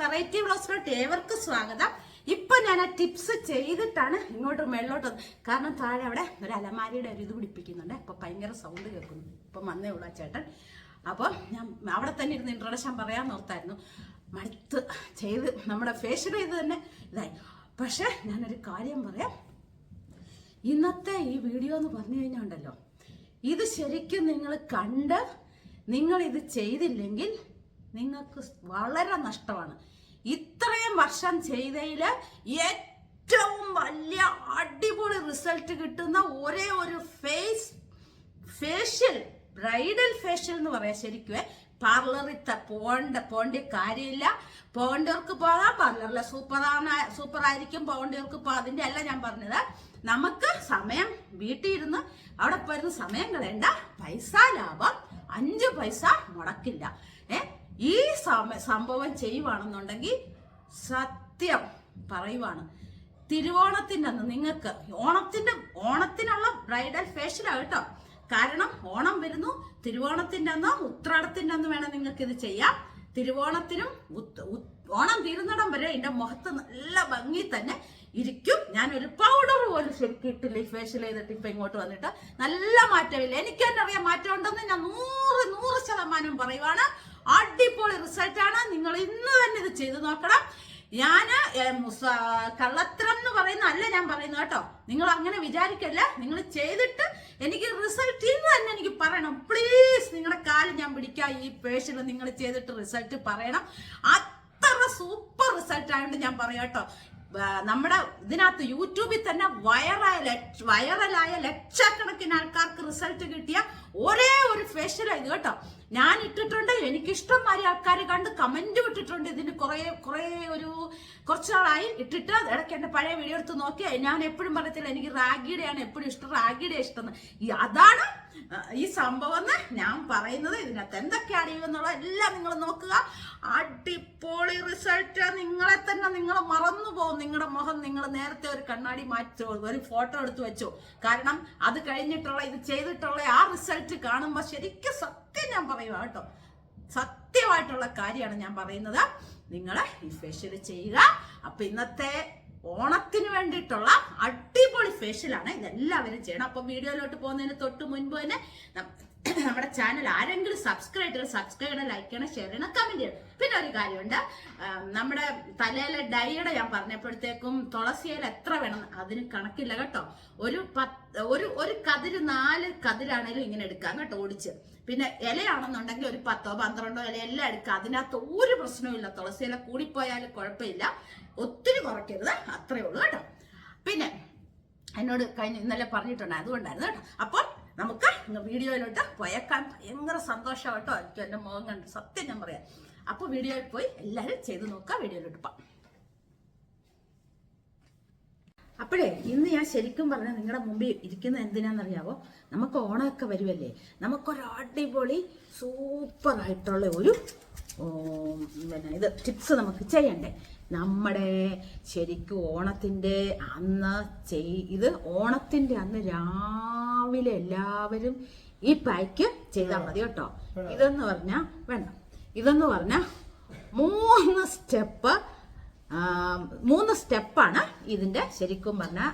Variety ബ്ലൗസിലോട്ട് ഏവർക്കും സ്വാഗതം. ഇപ്പൊ ഞാൻ ആ ടിപ്സ് ചെയ്തിട്ടാണ് ഇങ്ങോട്ട് മേളിലോട്ട്. കാരണം താഴെ അവിടെ ഒരു അലമാരിയുടെ ഒരു ഇത് പിടിപ്പിക്കുന്നുണ്ട്. അപ്പൊ ഭയങ്കര സൗണ്ട് കേൾക്കുന്നു. ഇപ്പൊ വന്നേ ഉള്ളൂ ചേട്ടൻ. അപ്പോൾ ഞാൻ അവിടെ തന്നെ ഇരുന്ന് ഇൻട്രൊഡക്ഷൻ പറയാൻ ഓർത്തായിരുന്നു. മടുത്ത് ചെയ്ത് നമ്മുടെ ഫേഷ്യൽ ചെയ്ത് തന്നെ ഇതായി. പക്ഷെ ഞാനൊരു കാര്യം പറയാം. ഇന്നത്തെ ഈ വീഡിയോ എന്ന് പറഞ്ഞു കഴിഞ്ഞാണ്ടല്ലോ ഇത് ശരിക്കും നിങ്ങൾ കണ്ട് നിങ്ങൾ ഇത് ചെയ്തില്ലെങ്കിൽ നിങ്ങൾക്ക് വളരെ നഷ്ടമാണ്. ഇത്രയും വർഷം ചെയ്തതിൽ ഏറ്റവും വലിയ അടിപൊളി റിസൾട്ട് കിട്ടുന്ന ഒരേ ഒരു ഫേസ് ഫേഷ്യൽ ബ്രൈഡൽ ഫേഷ്യൽ എന്ന് പറയാം ശരിക്കും പാർലറിൽ പോണ്ട പോണ്ട കാര്യമില്ല. പോകേണ്ടവർക്ക് പോകാം പാർലറിലെ സൂപ്പറാണ് സൂപ്പർ ആയിരിക്കും പോകേണ്ടവർക്ക് പോ അതിന്റെ അല്ല ഞാൻ പറഞ്ഞത്. നമുക്ക് സമയം വീട്ടിൽ ഇരുന്ന് അവിടെ പോയിരുന്ന് സമയം കളയണ്ട. പൈസ ലാഭം അഞ്ച് പൈസ മുടക്കില്ല. ഏ? ഈ സംഭവം ചെയ്യുവാണെന്നുണ്ടെങ്കിൽ സത്യം പറയുവാണ്. തിരുവോണത്തിന്റെ അന്ന് നിങ്ങൾക്ക് ഓണത്തിന്റെ ഓണത്തിനുള്ള ബ്രൈഡൽ ഫേഷ്യലാണ് കേട്ടോ. കാരണം ഓണം വരുന്നു തിരുവോണത്തിന്റെ അന്ന് ഉത്രാടത്തിന്റെ അന്ന് വേണം നിങ്ങൾക്ക് ഇത് ചെയ്യാം. തിരുവോണത്തിനും ഓണം തീരുന്നിടം വരെ എന്റെ മുഖത്ത് നല്ല ഭംഗി തന്നെ ഇരിക്കും. ഞാൻ ഒരു പൗഡർ പോലും ശരിക്കും ഇട്ടില്ല ഈ ഫേഷ്യൽ ചെയ്തിട്ട് ഇപ്പൊ ഇങ്ങോട്ട് വന്നിട്ട്. നല്ല മാറ്റമില്ല. എനിക്ക് തന്നെ അറിയാം മാറ്റം ഉണ്ടെന്ന് ഞാൻ നൂറ് നൂറ് ശതമാനം പറയുവാണ്. അടിപൊളി റിസൾട്ട് ആണ്. നിങ്ങൾ ഇന്ന് തന്നെ ഇത് ചെയ്തു നോക്കണം. ഞാൻ കള്ളത്രം എന്ന് പറയുന്ന അല്ല ഞാൻ പറയുന്നത് കേട്ടോ. നിങ്ങൾ അങ്ങനെ വിചാരിക്കല്ല. നിങ്ങൾ ചെയ്തിട്ട് എനിക്ക് റിസൾട്ട് ഇന്ന് തന്നെ എനിക്ക് പറയണം. പ്ലീസ് നിങ്ങളുടെ കാൽ ഞാൻ പിടിക്കാം. ഈ പേഷ്യൽ നിങ്ങൾ ചെയ്തിട്ട് റിസൾട്ട് പറയണം. അത്ര സൂപ്പർ റിസൾട്ട് ആയതുകൊണ്ട് ഞാൻ പറയാം കേട്ടോ. നമ്മുടെ ഇതിനകത്ത് യൂട്യൂബിൽ തന്നെ വൈറായ വൈറലായ ലക്ഷക്കണക്കിന് ആൾക്കാർക്ക് റിസൾട്ട് കിട്ടിയ ഒരേ ഒരു ഫേഷ്യൽ ഇത് കേട്ടോ. ഞാൻ ഇട്ടിട്ടുണ്ട്. എനിക്കിഷ്ടം മാതിരി ആൾക്കാർ കണ്ട് കമന്റ് വിട്ടിട്ടുണ്ട് ഇതിന് കുറേ കുറേ ഒരു കുറച്ച് നാളായി ഇട്ടിട്ട് ഇടയ്ക്ക് എന്റെ പഴയ വീഡിയോ എടുത്ത് നോക്കി. ഞാൻ എപ്പോഴും പറയത്തില്ല എനിക്ക് റാഗിയുടെയാണ് എപ്പോഴും ഇഷ്ടം. റാഗിയുടെ ഇഷ്ടം അതാണ് ഈ സംഭവം ഞാൻ പറയുന്നത് ഇതിനകത്ത് എന്തൊക്കെയാണ് എന്നുള്ള എല്ലാം നിങ്ങൾ നോക്കുക. അടിപൊളി റിസൾട്ട് നിങ്ങളെ തന്നെ നിങ്ങൾ മറന്നു പോകും. നിങ്ങളുടെ മുഖം നിങ്ങൾ നേരത്തെ ഒരു കണ്ണാടി മാറ്റി ഒരു ഫോട്ടോ എടുത്ത് വെച്ചോ. കാരണം അത് കഴിഞ്ഞിട്ടുള്ള ഇത് ചെയ്തിട്ടുള്ള ആ റിസൾട്ട് കാണുമ്പോൾ ശരിക്കും സത്യം ഞാൻ പറയുക കേട്ടോ. സത്യമായിട്ടുള്ള കാര്യമാണ് ഞാൻ പറയുന്നത്. നിങ്ങൾ ഈ ഫേഷ്യൽ ചെയ്യുക. അപ്പൊ ഇന്നത്തെ ഓണത്തിന് വേണ്ടിയിട്ടുള്ള അടിപൊളി ഫേഷ്യലാണ് ഇതെല്ലാവരും ചെയ്യണം. അപ്പൊ വീഡിയോയിലോട്ട് പോകുന്നതിന് തൊട്ട് മുൻപ് തന്നെ നമ്മുടെ ചാനൽ ആരെങ്കിലും സബ്സ്ക്രൈബ് ചെയ്യണം സബ്സ്ക്രൈബ് ചെയ്യണം ലൈക്ക് ചെയ്യണം ഷെയർ ചെയ്യണം കമന്റ് ചെയ്യണം. പിന്നെ ഒരു കാര്യമുണ്ട്. നമ്മുടെ തലയിലെ ഡൈയുടെ ഞാൻ പറഞ്ഞപ്പോഴത്തേക്കും തുളസിയില എത്ര വേണം അതിന് കണക്കില്ല കേട്ടോ. ഒരു പത്ത് ഒരു ഒരു കതിര് നാല് കതിരാണെങ്കിലും ഇങ്ങനെ എടുക്കാം കേട്ടോ ഓടിച്ച്. പിന്നെ ഇലയാണെന്നുണ്ടെങ്കിൽ ഒരു പത്തോ പന്ത്രണ്ടോ ഇല എല്ലാം എടുക്കാം. അതിനകത്ത് ഒരു പ്രശ്നവുമില്ല തുളസിയില കൂടിപ്പോയാലും കുഴപ്പമില്ല. ഒത്തിരി കുറയ്ക്കരുത്. അത്രയേ ഉള്ളൂ കേട്ടോ. പിന്നെ എന്നോട് കഴിഞ്ഞ ഇന്നലെ പറഞ്ഞിട്ടുണ്ട് അതുകൊണ്ടായിരുന്നു കേട്ടോ. അപ്പം നമുക്ക് വീഡിയോയിലോട്ട് പോയേക്കാൻ ഭയങ്കര സന്തോഷം കേട്ടോ. എനിക്ക് എന്റെ മുഖം കണ്ട് സത്യം ഞാൻ പറയാം. അപ്പോൾ വീഡിയോയിൽ പോയി എല്ലാവരും ചെയ്ത് നോക്കുക. വീഡിയോയിലോട്ട് പോകാം. അപ്പോഴേ ഇന്ന് ഞാൻ ശരിക്കും പറഞ്ഞ നിങ്ങളുടെ മുമ്പിൽ ഇരിക്കുന്ന എന്തിനാണെന്നറിയാവോ? നമുക്ക് ഓണമൊക്കെ വരുമല്ലേ നമുക്കൊരു അടിപൊളി സൂപ്പർ ആയിട്ടുള്ള ഒരു പിന്നെ ഇത് ടിപ്സ് നമുക്ക് ചെയ്യണ്ടേ? നമ്മുടെ ശരിക്കും ഓണത്തിന്റെ അന്ന് ചെയ് ഇത് ഓണത്തിന്റെ അന്ന് രാവിലെ എല്ലാവരും ഈ പാക്ക് ചെയ്താൽ മതി കേട്ടോ. ഇതെന്ന് പറഞ്ഞാൽ വേണ്ട. ഇതെന്ന് പറഞ്ഞാൽ മൂന്ന് സ്റ്റെപ്പ് മൂന്ന് സ്റ്റെപ്പാണ് ഇതിന്റെ ശരിക്കും പറഞ്ഞാൽ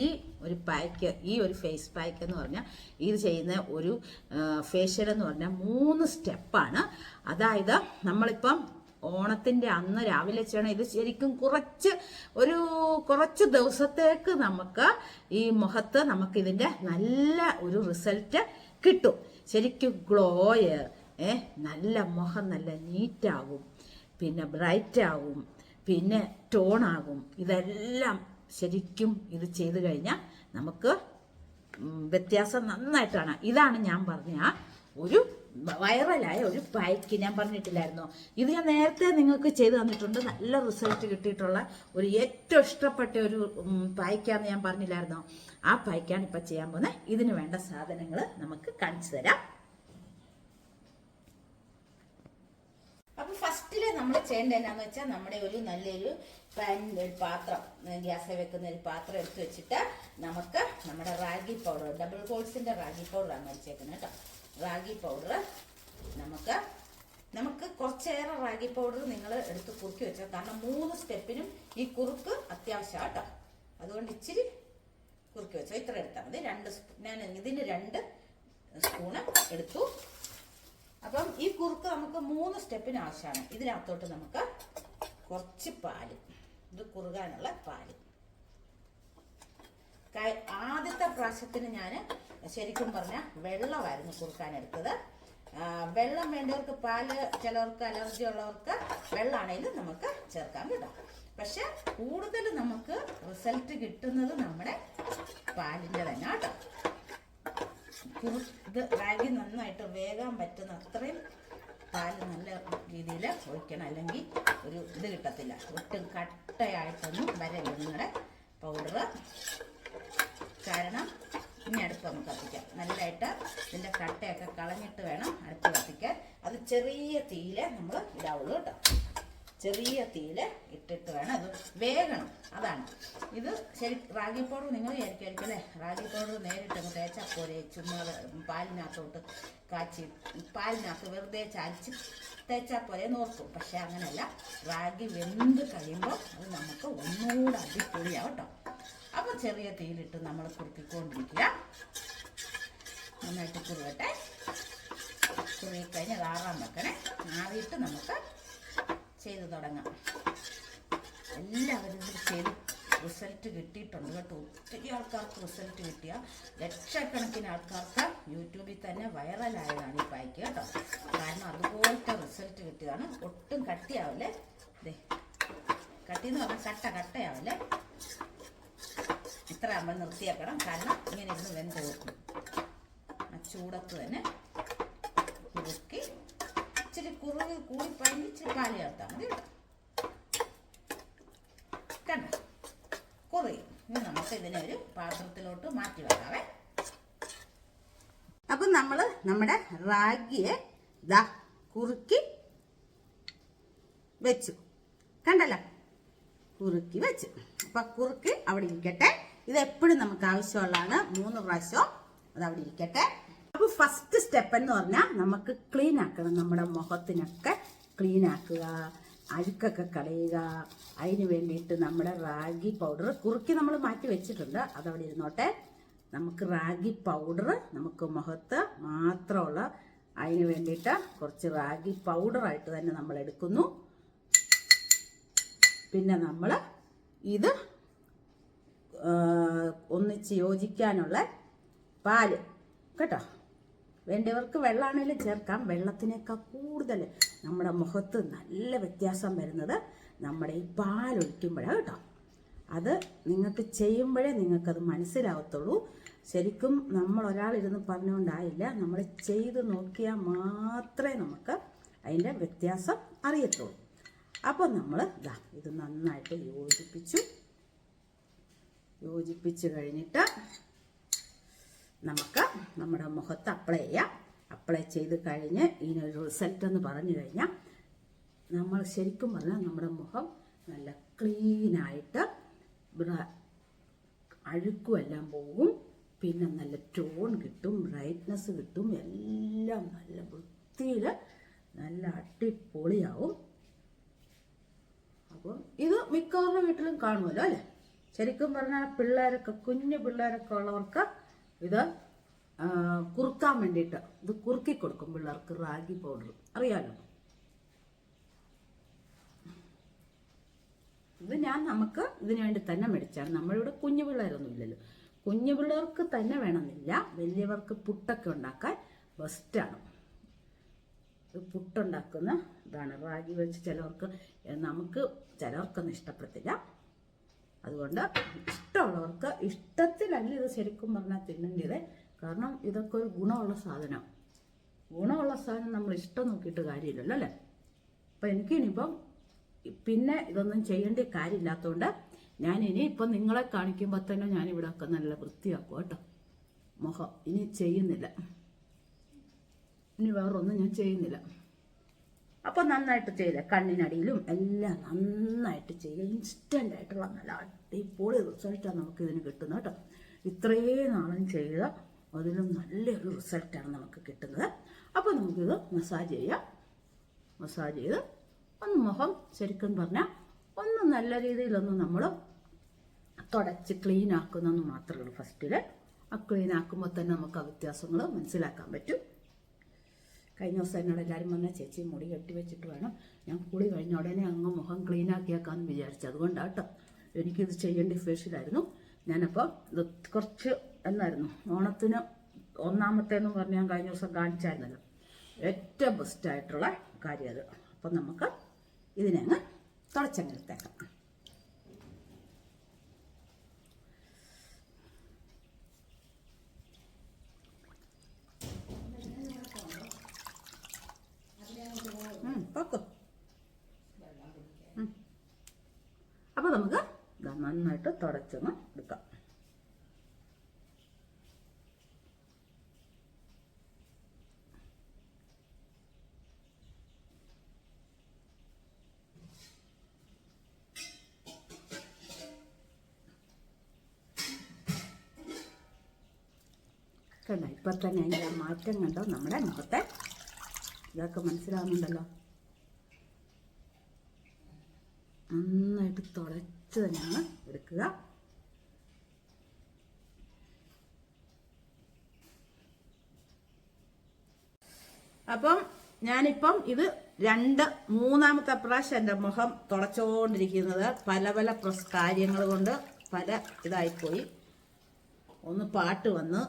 ഈ ഒരു പാക്ക് ഈ ഒരു ഫേസ് പാക്ക് എന്ന് പറഞ്ഞാൽ ഇത് ചെയ്യുന്ന ഒരു ഫേഷ്യൽ എന്ന് പറഞ്ഞാൽ മൂന്ന് സ്റ്റെപ്പാണ്. അതായത് നമ്മളിപ്പം ഓണത്തിന്റെ അന്ന് രാവിലെ ചെയ്യണം ഇത് ശരിക്കും കുറച്ച് ഒരു കുറച്ച് ദിവസത്തേക്ക് നമുക്ക് ഈ മുഖത്ത് നമുക്ക് ഇതിന്റെ നല്ല ഒരു റിസൾട്ട് കിട്ടും. ശരിക്കും ഗ്ലോയ് ഏ നല്ല മുഖം നല്ല നീറ്റാകും പിന്നെ ബ്രൈറ്റ് ആകും. പിന്നെ ടോണാകും ഇതെല്ലാം ശരിക്കും ഇത് ചെയ്തു കഴിഞ്ഞാൽ നമുക്ക് വ്യത്യാസം നന്നായിട്ടാണ്. ഇതാണ് ഞാൻ പറഞ്ഞ ഒരു വൈറലായ ഒരു പായ്ക്ക് ഞാൻ പറഞ്ഞിട്ടില്ലായിരുന്നു ഇത് ഞാൻ നേരത്തെ നിങ്ങൾക്ക് ചെയ്ത് തന്നിട്ടുണ്ട് നല്ല റിസൾട്ട് കിട്ടിയിട്ടുള്ള ഒരു ഏറ്റവും ഇഷ്ടപ്പെട്ട ഒരു പായ്ക്കാന്ന് ഞാൻ പറഞ്ഞില്ലായിരുന്നു ആ പായ്ക്കാണ് ഇപ്പം ചെയ്യാൻ പോകുന്നത് ഇതിന് വേണ്ട സാധനങ്ങൾ നമുക്ക് കാണിച്ചു തരാം അപ്പൊ ഫസ്റ്റിൽ നമ്മൾ ചെയ്യേണ്ട എന്നാന്ന് വെച്ചാൽ നമ്മുടെ ഒരു നല്ലൊരു പാൻ ഒരു പാത്രം ഗ്യാസിൽ വെക്കുന്ന ഒരു പാത്രം എടുത്ത് വെച്ചിട്ട് നമുക്ക് നമ്മുടെ റാഗി പൗഡർ ഡബിൾ കോൾസിന്റെ റാഗി പൗഡറാണ് വെച്ചേക്കുന്നത് കേട്ടോ റാഗി പൗഡർ നമുക്ക് നമുക്ക് കുറച്ചേറെ റാഗി പൗഡർ നിങ്ങൾ എടുത്ത് കുറുക്കി വെച്ചാൽ കാരണം മൂന്ന് സ്റ്റെപ്പിനും ഈ കുറുക്ക് അത്യാവശ്യമാണ് അതുകൊണ്ട് ഇച്ചിരി കുറുക്കി വെച്ചോ. ഇത്ര എടുത്താൽ മതി. രണ്ട് ഞാൻ ഇതിന് രണ്ട് സ്പൂണ് എടുത്തു. അപ്പം ഈ കുറുക്ക് നമുക്ക് മൂന്ന് സ്റ്റെപ്പിന് ആവശ്യമാണ്. ഇതിനകത്തോട്ട് നമുക്ക് കുറച്ച് പാൽ. ഇത് കുറുകാനുള്ള പാൽ. ആദ്യത്തെ പ്രാവശ്യത്തിന് ഞാൻ ശരിക്കും പറഞ്ഞാൽ വെള്ളമായിരുന്നു കുറുക്കാൻ എടുത്തത് വെള്ളം വേണ്ടവർക്ക് പാൽ ചിലവർക്ക് അലർജി ഉള്ളവർക്ക് വെള്ളമാണെങ്കിലും നമുക്ക് ചേർക്കാൻ കിട്ടും. പക്ഷെ കൂടുതൽ നമുക്ക് റിസൾട്ട് കിട്ടുന്നത് നമ്മുടെ പാലിന്റെ തന്നെ കേട്ടോ. ഇത് റാഗി നന്നായിട്ട് വേഗം പറ്റുന്ന അത്രയും പാൽ നല്ല രീതിയിൽ ഒഴിക്കണം. അല്ലെങ്കിൽ ഒരു ഇത് കിട്ടത്തില്ല. ഒട്ടും കട്ടയായിട്ടൊന്നും വരരുത്. നിങ്ങളുടെ പൗഡർ കാരണം ഇനി അടുപ്പ് നമുക്ക് കത്തിക്കാം നല്ലതായിട്ട് ഇതിന്റെ കട്ടയൊക്കെ കളഞ്ഞിട്ട് വേണം അടുപ്പ് കത്തിക്കാൻ അത് ചെറിയ തീയിൽ നമ്മൾ ഇടാവുള്ളൂ കേട്ടോ. ചെറിയ തീയിൽ ഇട്ടിട്ട് വേണം അത് വേഗണം അതാണ്. ഇത് ശരി റാഗി പൗഡർ നിങ്ങൾ വിചാരിക്കുമായിരിക്കും അല്ലേ? റാഗി പൗഡർ നേരിട്ട് അങ്ങ് തേച്ചാൽ പോലെ ചുമ്മാ പാലിനകത്തോട്ട് കാച്ചി പാലിനകത്ത് വെറുതെ ചാലിച്ച് തേച്ചാൽ പോലെ നോക്കും പക്ഷെ അങ്ങനെയല്ല. റാഗി വെന്ത് കഴിയുമ്പോൾ അത് നമുക്ക് ഒന്നുകൂടെ അടിപൊളിയാവും കേട്ടോ. അപ്പോൾ ചെറിയ തീയിലിട്ട് നമ്മൾ കുറുക്കിക്കൊണ്ടിരിക്കുക. നന്നായിട്ട് കുറുകട്ടെ. കുറുകിക്കഴിഞ്ഞ് അത് ആറാൻ വെക്കണേ. ആറിയിട്ട് നമുക്ക് ചെയ്ത് തുടങ്ങാം. എല്ലാവരും ഇത് ചെയ്ത് റിസൾട്ട് കിട്ടിയിട്ടുണ്ട് കേട്ടോ. ഒത്തിരി ആൾക്കാർക്ക് റിസൾട്ട് കിട്ടിയ ലക്ഷക്കണക്കിന് ആൾക്കാർക്ക് യൂട്യൂബിൽ തന്നെ വൈറലായതാണ് ഈ പായ്ക്ക് കേട്ടോ. കാരണം അതുപോലത്തെ റിസൾട്ട് കിട്ടിയതാണ്. ഒട്ടും കട്ടിയാവില്ലേ? ദേ കട്ടി എന്ന് പറഞ്ഞാൽ കട്ട കട്ടയാവല്ലേ? ഇത്ര ആകുമ്പോൾ നിർത്തിയേക്കണം. കാരണം ഇങ്ങനെ ഇരുന്ന് വെന്ത് നോക്കും ആ ചൂടത്ത് തന്നെ കുറുക്കി ഇച്ചിരി കുറുകി കൂടിപ്പഴഞ്ഞ് ഇച്ചിരി പാൽ ചേർത്താൽ മതി കണ്ട? ഇനി നമുക്ക് ഇതിനെ ഒരു പാത്രത്തിലോട്ട് മാറ്റി വെക്കാവേ. അപ്പം നമ്മൾ നമ്മുടെ റാഗിയെ ദാ കുറുക്കി വെച്ചു. കണ്ടല്ലോ? കുറുക്കി വെച്ച്. അപ്പൊ കുറുക്ക് അവിടെ ഇരിക്കട്ടെ. ഇത് എപ്പോഴും നമുക്ക് ആവശ്യമുള്ളതാണ്. മൂന്ന് പ്രാവശ്യം അത് അവിടെ ഇരിക്കട്ടെ. അപ്പൊ ഫസ്റ്റ് സ്റ്റെപ്പ് എന്ന് പറഞ്ഞാൽ നമുക്ക് ക്ലീൻ ആക്കണം. നമ്മുടെ മുഖത്തിനൊക്കെ ക്ലീൻ ആക്കുക. അഴുക്കൊക്കെ കളയുക. അതിന് വേണ്ടിയിട്ട് നമ്മുടെ റാഗി പൗഡർ കുറുക്കി നമ്മൾ മാറ്റി വെച്ചിട്ടുണ്ട്. അതവിടെ ഇരുന്നോട്ടെ. നമുക്ക് റാഗി പൗഡർ നമുക്ക് മുഖത്ത് മാത്രമുള്ള അതിന് വേണ്ടിയിട്ട് കുറച്ച് റാഗി പൗഡറായിട്ട് തന്നെ നമ്മൾ എടുക്കുന്നു. പിന്നെ നമ്മൾ ഇത് ഒന്നിച്ച് യോജിക്കാനുള്ള പാൽ. കേട്ടോ? വേണ്ടവർക്ക് വെള്ളമാണെങ്കിലും ചേർക്കാം. വെള്ളത്തിനേക്കാൾ കൂടുതൽ നമ്മുടെ മുഖത്ത് നല്ല വ്യത്യാസം വരുന്നത് നമ്മുടെ ഈ പാലൊഴിക്കുമ്പോഴാണ് കേട്ടോ. അത് നിങ്ങൾക്ക് ചെയ്യുമ്പോഴേ നിങ്ങൾക്കത് മനസ്സിലാവത്തുള്ളൂ. ശരിക്കും നമ്മൾ ഒരാളിരുന്ന് പറഞ്ഞുകൊണ്ടായില്ല. നമ്മൾ ചെയ്ത് നോക്കിയാൽ മാത്രമേ നമുക്ക് അതിന്റെ വ്യത്യാസം അറിയത്തുള്ളൂ. അപ്പോൾ നമ്മൾ ഇതാ ഇത് നന്നായിട്ട് യോജിപ്പിച്ചു. യോജിപ്പിച്ച് കഴിഞ്ഞിട്ട് നമുക്ക് നമ്മുടെ മുഖത്ത് അപ്ലൈ ചെയ്യാം. അപ്ലൈ ചെയ്ത് കഴിഞ്ഞ് ഇതിനൊരു റിസൾട്ട് എന്ന് പറഞ്ഞു കഴിഞ്ഞാൽ നമ്മൾ ശരിക്കും പറഞ്ഞാൽ നമ്മുടെ മുഖം നല്ല ക്ലീനായിട്ട് അഴുക്കുമെല്ലാം പോകും. പിന്നെ നല്ല ടോൺ കിട്ടും ബ്രൈറ്റ്നസ് കിട്ടും എല്ലാം നല്ല വൃത്തിയിൽ നല്ല അടിപൊളിയാവും. അപ്പം ഇത് മിക്കവരുടെ വീട്ടിലും കാണുമല്ലോ അല്ലേ? ശരിക്കും പറഞ്ഞാൽ പിള്ളേരൊക്കെ കുഞ്ഞു പിള്ളേരൊക്കെ ഉള്ളവർക്ക് ഇത് കുറുക്കാൻ വേണ്ടിയിട്ട് ഇത് കുറുക്കി കൊടുക്കും പിള്ളേർക്ക് റാഗി പൗഡർ. അറിയാലോ? ഇത് ഞാൻ നമുക്ക് ഇതിനു വേണ്ടി തന്നെ മേടിച്ചാണ്. നമ്മളിവിടെ കുഞ്ഞു പിള്ളേരൊന്നും ഇല്ലല്ലോ. കുഞ്ഞു പിള്ളേർക്ക് തന്നെ വേണമെന്നില്ല. വലിയവർക്ക് പുട്ടൊക്കെ ഉണ്ടാക്കാൻ ബെസ്റ്റാണ് പുട്ടുണ്ടാക്കുന്ന ഇതാണ്. റാഗി വെച്ച് ചിലവർക്ക് നമുക്ക് ചിലവർക്കൊന്നും ഇഷ്ടപ്പെടത്തില്ല അതുകൊണ്ട് ഇഷ്ടമുള്ളവർക്ക് ഇഷ്ടത്തിലല്ല ഇത് ശരിക്കും പറഞ്ഞാൽ തിന്നേണ്ടത്. കാരണം ഇതൊക്കെ ഒരു ഗുണമുള്ള സാധനം. ഗുണമുള്ള സാധനം നമ്മൾ ഇഷ്ടം നോക്കിയിട്ട് കാര്യമില്ലല്ലോ അല്ലേ? അപ്പം എനിക്കിനിപ്പം പിന്നെ ഇതൊന്നും ചെയ്യേണ്ട കാര്യമില്ലാത്തതുകൊണ്ട് ഞാൻ ഇനി ഇപ്പം നിങ്ങളെ കാണിക്കുമ്പോൾ തന്നെ ഞാനിവിടെ ഒക്കെ നല്ല വൃത്തിയാക്കും കേട്ടോ. മുഖം ഇനി ചെയ്യുന്നില്ല. ഇനി വേറൊന്നും ഞാൻ ചെയ്യുന്നില്ല. അപ്പോൾ നന്നായിട്ട് ചെയ്ത. കണ്ണിനടിയിലും എല്ലാം നന്നായിട്ട് ചെയ്യുക ഇൻസ്റ്റന്റ് ആയിട്ടുള്ള നല്ല അടിപൊളി റിസൾട്ടാണ് നമുക്ക് ഇതിന് കിട്ടുന്നത് കേട്ടോ. ഇത്രയും നാളും ചെയ്ത അതിലും നല്ലൊരു റിസൾട്ടാണ് നമുക്ക് കിട്ടുന്നത്. അപ്പോൾ നമുക്കിത് മസാജ് ചെയ്യാം. മസാജ് ചെയ്ത് ഒന്ന് മുഖം ശരിക്കും പറഞ്ഞാൽ ഒന്ന് നല്ല രീതിയിലൊന്ന് നമ്മൾ തുടച്ച് ക്ലീൻ ആക്കുന്നതെന്ന് മാത്രമേ ഉള്ളൂ ഫസ്റ്റിൽ ആ ക്ലീൻ ആക്കുമ്പോൾ തന്നെ നമുക്ക് ആ വ്യത്യാസങ്ങൾ മനസ്സിലാക്കാൻ പറ്റും. കഴിഞ്ഞ ദിവസം എന്നോട് എല്ലാവരും വന്ന ചേച്ചി മുടി കെട്ടി വെച്ചിട്ട് വേണം. ഞാൻ കുളി കഴിഞ്ഞ ഉടനെ അങ്ങ് മുഖം ക്ലീൻ ആക്കിയേക്കാന്ന് വിചാരിച്ചു. അതുകൊണ്ടാണ് കേട്ടോ എനിക്കിത് ചെയ്യേണ്ട ഫേഷ്യലായിരുന്നു ഞാനപ്പോൾ ഇത് കുറച്ച് എന്നായിരുന്നു ഓണത്തിന് ഒന്നാമത്തേന്ന് പറഞ്ഞ് ഞാൻ കഴിഞ്ഞ ദിവസം കാണിച്ചായിരുന്നല്ലോ. ഏറ്റവും ബെസ്റ്റായിട്ടുള്ള കാര്യം അത്. അപ്പം നമുക്ക് ഇതിനെ അങ്ങ് തുടച്ചങ്ങെടുത്തേക്കാം ഉം, പൊക്കോ. അപ്പൊ നമുക്ക് നന്നായിട്ട് തുടച്ചൊന്ന് എടുക്കാം. കണ്ടോ? ഇപ്പൊ തന്നെ അതിന്റെ മാറ്റം കണ്ടോ? നമ്മുടെ മുഖത്തെ ഇതൊക്കെ മനസ്സിലാവുന്നുണ്ടല്ലോ. നന്നായിട്ട് തുടച്ച് തന്നെയാണ് എടുക്കുക. അപ്പം ഞാനിപ്പം ഇത് രണ്ട് മൂന്നാമത്തെ പ്രാവശ്യം എന്റെ മുഖം തുടച്ചുകൊണ്ടിരിക്കുന്നത് പല പല പ്രസ് കാര്യങ്ങൾ കൊണ്ട് പല ഇതായിപ്പോയി. ഒന്ന് പാട്ട് വന്ന്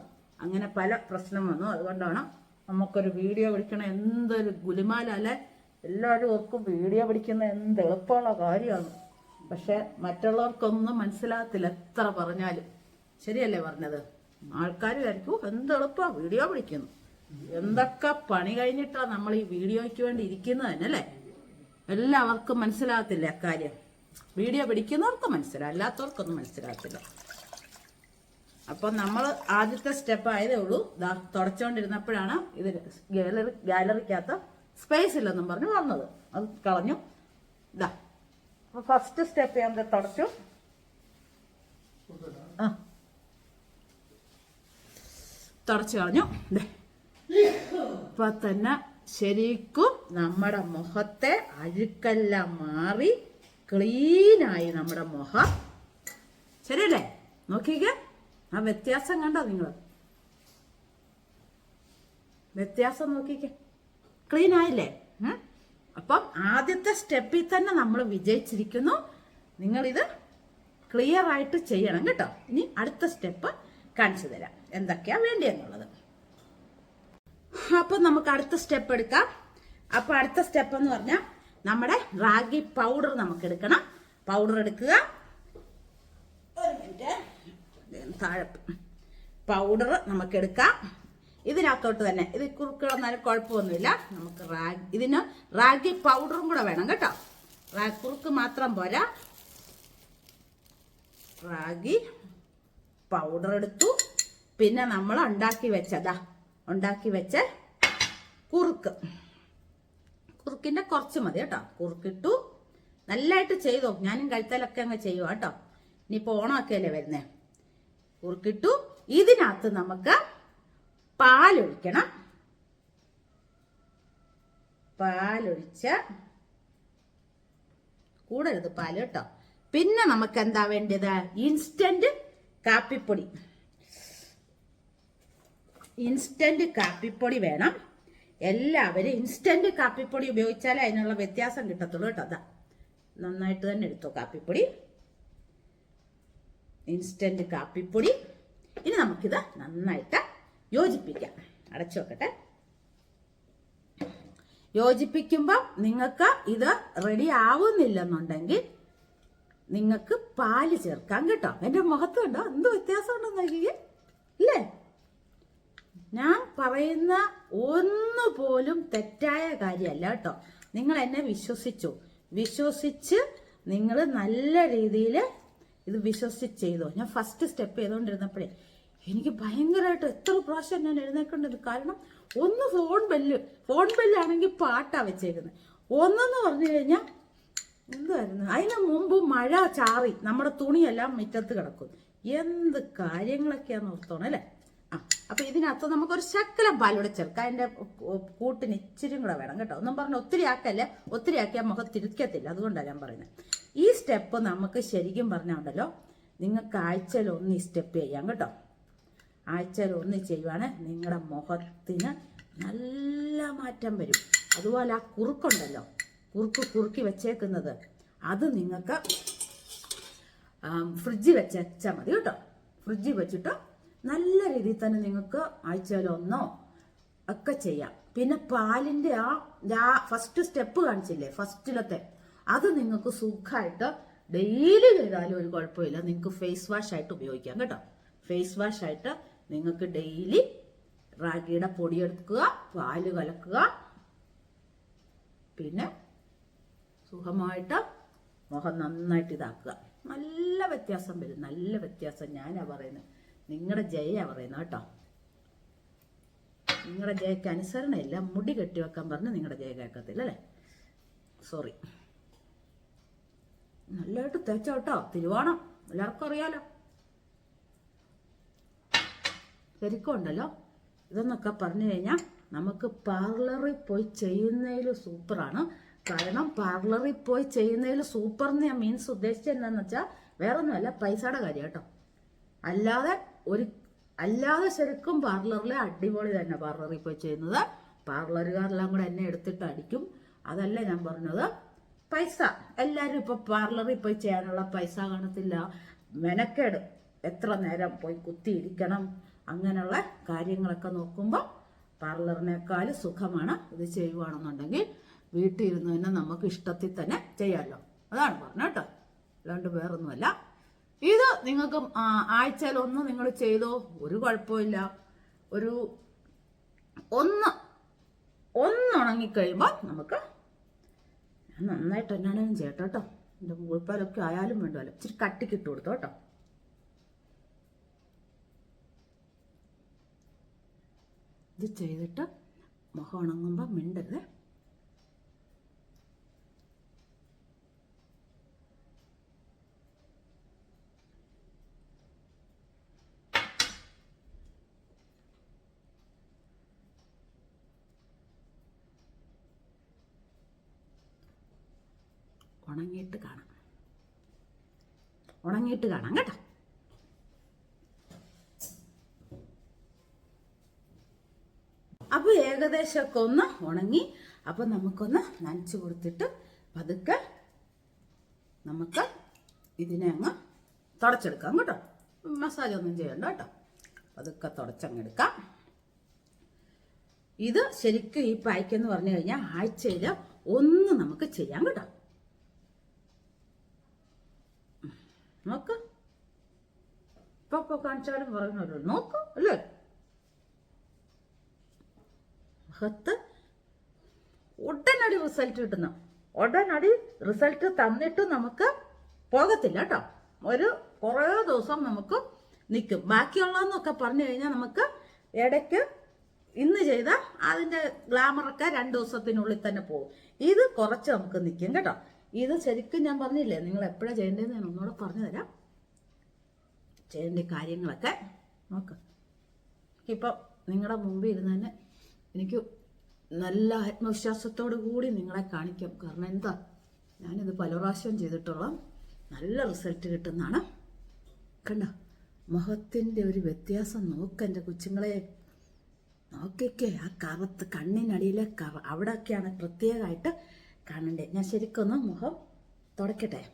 അങ്ങനെ പല പ്രശ്നം വന്നു. അതുകൊണ്ടാണ് നമുക്കൊരു വീഡിയോ പിടിക്കണം എന്തൊരു ഗുലിമാലല്ലേ? എല്ലാവരും ഓർക്കും വീഡിയോ പിടിക്കുന്ന എന്ത് എളുപ്പമുള്ള കാര്യമാണ്. പക്ഷെ മറ്റുള്ളവർക്കൊന്നും മനസ്സിലാകത്തില്ല എത്ര പറഞ്ഞാലും. ശരിയല്ലേ പറഞ്ഞത്? ആൾക്കാർ വിചാരിക്കും എന്ത് എളുപ്പമാണ് വീഡിയോ പിടിക്കുന്നു എന്തൊക്കെ പണി കഴിഞ്ഞിട്ടാ നമ്മൾ ഈ വീഡിയോയ്ക്ക് വേണ്ടി ഇരിക്കുന്നത് തന്നെ അല്ലേ? എല്ലാവർക്കും മനസ്സിലാകത്തില്ല അക്കാര്യം. വീഡിയോ പിടിക്കുന്നവർക്ക് മനസ്സിലാ അല്ലാത്തവർക്കൊന്നും മനസ്സിലാകത്തില്ല. അപ്പം നമ്മൾ ആദ്യത്തെ സ്റ്റെപ്പ് ആയതേ ഉള്ളൂ. ദാ തുടച്ചുകൊണ്ടിരുന്നപ്പോഴാണ് ഇത് ഗാലറി ഗാലറിക്കകത്ത് സ്പേസ് ഇല്ലെന്നും പറഞ്ഞ് വന്നത്. അത് കളഞ്ഞു. ഇതാ അപ്പൊ ഫസ്റ്റ് സ്റ്റെപ്പ് ഞാൻ തുടച്ചു. ആ. തുടച്ചു കളഞ്ഞു. അപ്പൊ തന്നെ ശരിക്കും നമ്മുടെ മുഖത്തെ അഴുക്കെല്ലാം മാറി ക്ലീനായി നമ്മുടെ മുഖം. ശരിയല്ലേ? നോക്കിക്കേ. ആ വ്യത്യാസം കണ്ടോ നിങ്ങൾ വ്യത്യാസം നോക്കിക്കേ. ക്ലീൻ ആയില്ലേ? അപ്പം ആദ്യത്തെ സ്റ്റെപ്പിൽ തന്നെ നമ്മൾ വിജയിച്ചിരിക്കുന്നു. നിങ്ങളിത് ക്ലിയർ ആയിട്ട് ചെയ്യണം കേട്ടോ. ഇനി അടുത്ത സ്റ്റെപ്പ് കാണിച്ചു തരാം. എന്തൊക്കെയാ വേണ്ടിയെന്നുള്ളത്. അപ്പൊ നമുക്ക് അടുത്ത സ്റ്റെപ്പ് എടുക്കാം. അപ്പൊ അടുത്ത സ്റ്റെപ്പ് എന്ന് പറഞ്ഞാൽ നമ്മുടെ റാഗി പൗഡർ നമുക്ക് എടുക്കണം. പൗഡർ എടുക്കുക. ഒരു മിനിറ്റ് താഴെ പൗഡർ നമുക്ക് എടുക്കാം. ഇതിനകത്തോട്ട് തന്നെ ഇത് കുറുക്ക് വന്നാലും കുഴപ്പമൊന്നുമില്ല. നമുക്ക് റാഗ് ഇതിന് റാഗി പൗഡറും കൂടെ വേണം കേട്ടോ. റാഗ് കുറുക്ക് മാത്രം പോരാ. റാഗി പൗഡർ എടുത്തു. പിന്നെ നമ്മൾ ഉണ്ടാക്കി വെച്ചതാ ഉണ്ടാക്കി വെച്ച കുറുക്ക്. കുറുക്കിന്റെ കുറച്ച് മതി കേട്ടോ. കുറുക്കിട്ടു. നല്ലതായിട്ട് ചെയ്തോ. ഞാനും കഴുത്തലൊക്കെ അങ്ങ് ചെയ്യുക കേട്ടോ. ഇനിയിപ്പോ ഓണമൊക്കെയല്ലേ വരുന്നേ? കുറുക്കിട്ടു. ഇതിനകത്ത് നമുക്ക് പാലൊഴിക്കണം. പാലൊഴിച്ച് കൂടരുത് പാൽ കേട്ടോ. പിന്നെ നമുക്ക് എന്താ വേണ്ടത്? ഇൻസ്റ്റന്റ് കാപ്പിപ്പൊടി. ഇൻസ്റ്റന്റ് കാപ്പിപ്പൊടി വേണം. എല്ലാവരും ഇൻസ്റ്റന്റ് കാപ്പിപ്പൊടി ഉപയോഗിച്ചാലേ അതിനുള്ള വ്യത്യാസം കിട്ടത്തുള്ളൂ കേട്ടോ. അതാ നന്നായിട്ട് തന്നെ എടുത്തോ കാപ്പിപ്പൊടി. ഇൻസ്റ്റന്റ് കാപ്പിപ്പൊടി. ഇനി നമുക്കിത് നന്നായിട്ട് യോജിപ്പിക്കാം. അടച്ചു വെക്കട്ടെ. യോജിപ്പിക്കുമ്പം നിങ്ങൾക്ക് ഇത് റെഡി ആവുന്നില്ലെന്നുണ്ടെങ്കിൽ നിങ്ങൾക്ക് പാൽ ചേർക്കാം കേട്ടോ. എന്റെ മുഖത്ത് ഉണ്ടോ എന്ത് വ്യത്യാസം ഉണ്ടെന്ന് നോക്കിയേ ഇല്ലേ? ഞാൻ പറയുന്ന ഒന്നുപോലും തെറ്റായ കാര്യമല്ല കേട്ടോ. നിങ്ങൾ എന്നെ വിശ്വസിച്ചു. വിശ്വസിച്ച് നിങ്ങൾ നല്ല രീതിയിൽ ഇത് വിശ്വസിച്ച് ചെയ്തോ? ഞാൻ ഫസ്റ്റ് സ്റ്റെപ്പ് ചെയ്തുകൊണ്ടിരുന്നപ്പോഴേ എനിക്ക് ഭയങ്കരമായിട്ട് എത്ര പ്രാവശ്യം ഞാൻ എഴുന്നേക്കേണ്ടത്? കാരണം ഒന്ന് ഫോൺ ബെല്ല് ഫോൺ ബെല്ലാണെങ്കിൽ പാട്ടാണ് വെച്ചേക്കുന്നത് ഒന്നെന്ന് പറഞ്ഞു കഴിഞ്ഞാൽ എന്തായിരുന്നു? അതിന് മുമ്പ് മഴ ചാറി നമ്മുടെ തുണിയെല്ലാം മുറ്റത്ത് കിടക്കും എന്ത് കാര്യങ്ങളൊക്കെയാന്ന് ഓർത്തോണം അല്ലേ? ആ അപ്പൊ ഇതിനകത്ത് നമുക്കൊരു ശക്കലം പാലൂടെ ചേർക്കാം. അതിന്റെ കൂട്ടിന് ഇച്ചിരിയും കൂടെ വേണം കേട്ടോ. ഒന്നും പറഞ്ഞ ഒത്തിരി ആക്കല്ല? ഒത്തിരി ആക്കിയാൽ മുഖം തിരിക്കത്തില്ല. അതുകൊണ്ടാണ് ഞാൻ പറയുന്നത് ഈ സ്റ്റെപ്പ് നമുക്ക് ശരിക്കും പറഞ്ഞാൽ ഉണ്ടല്ലോ നിങ്ങൾക്ക് ആഴ്ചയിൽ ഒന്ന് ഈ സ്റ്റെപ്പ് ചെയ്യാം കേട്ടോ. ആഴ്ചയിൽ ഒന്ന് ചെയ്യുവാണ്. നിങ്ങളുടെ മുഖത്തിന് നല്ല മാറ്റം വരും. അതുപോലെ ആ കുറുക്കുണ്ടല്ലോ കുറുക്ക് കുറുക്കി വെച്ചേക്കുന്നത് അത് നിങ്ങൾക്ക് ഫ്രിഡ്ജിൽ വെച്ചാൽ മതി കേട്ടോ. ഫ്രിഡ്ജിൽ വെച്ചിട്ട് നല്ല രീതിയിൽ തന്നെ നിങ്ങൾക്ക് ആഴ്ചയിലൊന്നോ ഒക്കെ ചെയ്യാം. പിന്നെ പാലിന്റെ ആ ഫസ്റ്റ് സ്റ്റെപ്പ് കാണിച്ചില്ലേ ഫസ്റ്റിലത്തെ അത് നിങ്ങൾക്ക് സുഖമായിട്ട് ഡെയിലി ചെയ്താലും ഒരു കുഴപ്പമില്ല. നിങ്ങൾക്ക് ഫേസ് വാഷ് ആയിട്ട് ഉപയോഗിക്കാം കേട്ടോ. ഫേസ് വാഷ് ആയിട്ട് നിങ്ങൾക്ക് ഡെയിലി റാഗിയുടെ പൊടിയെടുക്കുക പാൽ കലക്കുക. പിന്നെ സുഖമായിട്ട് മുഖം നന്നായിട്ട് ഇതാക്കുക. നല്ല വ്യത്യാസം വരും നല്ല വ്യത്യാസം ഞാനാ പറയുന്നത് നിങ്ങളുടെ ജയ പറയുന്നത് കേട്ടോ. നിങ്ങളുടെ ജയക്ക് അനുസരണയില്ല മുടി കെട്ടി വെക്കാൻ പറഞ്ഞ് നിങ്ങളുടെ ജയ കേൾക്കത്തില്ല അല്ലേ? സോറി നല്ലതായിട്ട് തേച്ചോ കേട്ടോ തിരുവോണം. എല്ലാവർക്കും അറിയാലോ. ശരിക്കും ഉണ്ടല്ലോ ഇതെന്നൊക്കെ പറഞ്ഞു കഴിഞ്ഞാൽ നമുക്ക് പാർലറിൽ പോയി ചെയ്യുന്നതിൽ സൂപ്പറാണ് കാരണം പാർലറിൽ പോയി ചെയ്യുന്നതിൽ സൂപ്പർ എന്ന് ഞാൻ മീൻസ് ഉദ്ദേശിച്ചത് എന്താണെന്ന് വെച്ചാൽ വേറെ ഒന്നുമല്ല പൈസയുടെ കാര്യം കേട്ടോ. അല്ലാതെ ഒരു അല്ലാതെ ശരിക്കും പാർലറിൽ അടിപൊളി തന്നെ പാർലറിൽ പോയി ചെയ്യുന്നത്. പാർലറുകാരെല്ലാം കൂടെ എന്നെ എടുത്തിട്ട് അടിക്കും. അതല്ല ഞാൻ പറഞ്ഞത് പൈസ. എല്ലാവരും ഇപ്പോൾ പാർലറിൽ പോയി ചെയ്യാനുള്ള പൈസ കാണത്തില്ല. മെനക്കേട്. എത്ര നേരം പോയി കുത്തിയിരിക്കണം? അങ്ങനെയുള്ള കാര്യങ്ങളൊക്കെ നോക്കുമ്പോൾ പാർലറിനേക്കാൾ സുഖമാണ് ഇത് ചെയ്യുവാണെന്നുണ്ടെങ്കിൽ വീട്ടിലിരുന്ന് തന്നെ നമുക്ക് ഇഷ്ടത്തിൽ തന്നെ ചെയ്യാമല്ലോ അതാണ് പറഞ്ഞത് കേട്ടോ. അല്ലാണ്ട് വേറൊന്നുമല്ല. ഇത് നിങ്ങൾക്ക് ആഴ്ചയിൽ ഒന്ന് നിങ്ങൾ ചെയ്തോ ഒരു കുഴപ്പമില്ല. ഒരു ഒന്ന് ഒന്നുണങ്ങിക്കഴിയുമ്പോൾ നമുക്ക് നന്നായിട്ട് തന്നെയാണ് ചെയ്യട്ടോ കേട്ടോ എന്റെ മൂപ്പാലൊക്കെ ആയാലും വേണ്ടല്ലോ. ഇച്ചിരി കട്ടിക്കിട്ട് കൊടുത്തോ കേട്ടോ ഇത് ചെയ്തിട്ട് മുഖം ഉണങ്ങുമ്പോൾ മിണ്ടരുത്. ഉണങ്ങിയിട്ട് കാണാം. ഉണങ്ങിയിട്ട് കാണാം കേട്ടോ അപ്പോൾ ഏകദേശമൊക്കെ ഒന്ന് ഉണങ്ങി അപ്പോൾ നമുക്കൊന്ന് നനച്ചു കൊടുത്തിട്ട് പതുക്കെ നമുക്ക് ഇതിനെ അങ്ങ് തുടച്ചെടുക്കാം കേട്ടോ. മസാജ് ഒന്നും ചെയ്യണ്ട കേട്ടോ. പതുക്കെ തുടച്ചങ്ങെടുക്കാം. ഇത് ശരിക്കും ഈ പായ്ക്കെന്ന് പറഞ്ഞു കഴിഞ്ഞാൽ ആഴ്ചയിൽ ഒന്ന് നമുക്ക് ചെയ്യാം കേട്ടോ. നോക്ക്. ഇപ്പൊ കാണിച്ചാലും പറയുന്നല്ലോ നോക്ക് അല്ലേ? മുഖത്ത് ഉടനടി റിസൾട്ട് കിട്ടുന്നു. ഉടനടി റിസൾട്ട് തന്നിട്ട് നമുക്ക് പോകത്തില്ല കേട്ടോ. ഒരു കുറേ ദിവസം നമുക്ക് നിൽക്കും. ബാക്കിയുള്ളതെന്നൊക്കെ പറഞ്ഞു കഴിഞ്ഞാൽ നമുക്ക് ഇടയ്ക്ക് ഇന്ന് ചെയ്ത അതിന്റെ ഗ്ലാമറൊക്കെ രണ്ട് ദിവസത്തിനുള്ളിൽ തന്നെ പോകും. ഇത് കുറച്ച് നമുക്ക് നിൽക്കും കേട്ടോ. ഇത് ശരിക്കും ഞാൻ പറഞ്ഞില്ലേ നിങ്ങൾ എപ്പോഴാണ് ചെയ്യേണ്ടതെന്ന് ഞാൻ ഒന്നുകൂടെ പറഞ്ഞു തരാം ചെയ്യേണ്ട കാര്യങ്ങളൊക്കെ നോക്ക്. ഇപ്പം നിങ്ങളുടെ മുമ്പിൽ ഇരുന്ന് തന്നെ എനിക്ക് നല്ല ആത്മവിശ്വാസത്തോടു കൂടി നിങ്ങളെ കാണിക്കാം. കാരണം എന്താ? ഞാനിത് പല പ്രാവശ്യം ചെയ്തിട്ടുള്ള നല്ല റിസൾട്ട് കിട്ടുന്നതാണ്. കണ്ട? മുഖത്തിന്റെ ഒരു വ്യത്യാസം നോക്ക് എന്റെ കൊച്ചുങ്ങളെ. നോക്കിക്കേ ആ കറുത്ത് കണ്ണിനടിയിലെ കറ അവിടെയൊക്കെയാണ് പ്രത്യേകമായിട്ട് കാണണ്ടേ? ഞാൻ ശരിക്കൊന്ന് മുഖം തുടക്കട്ടെ.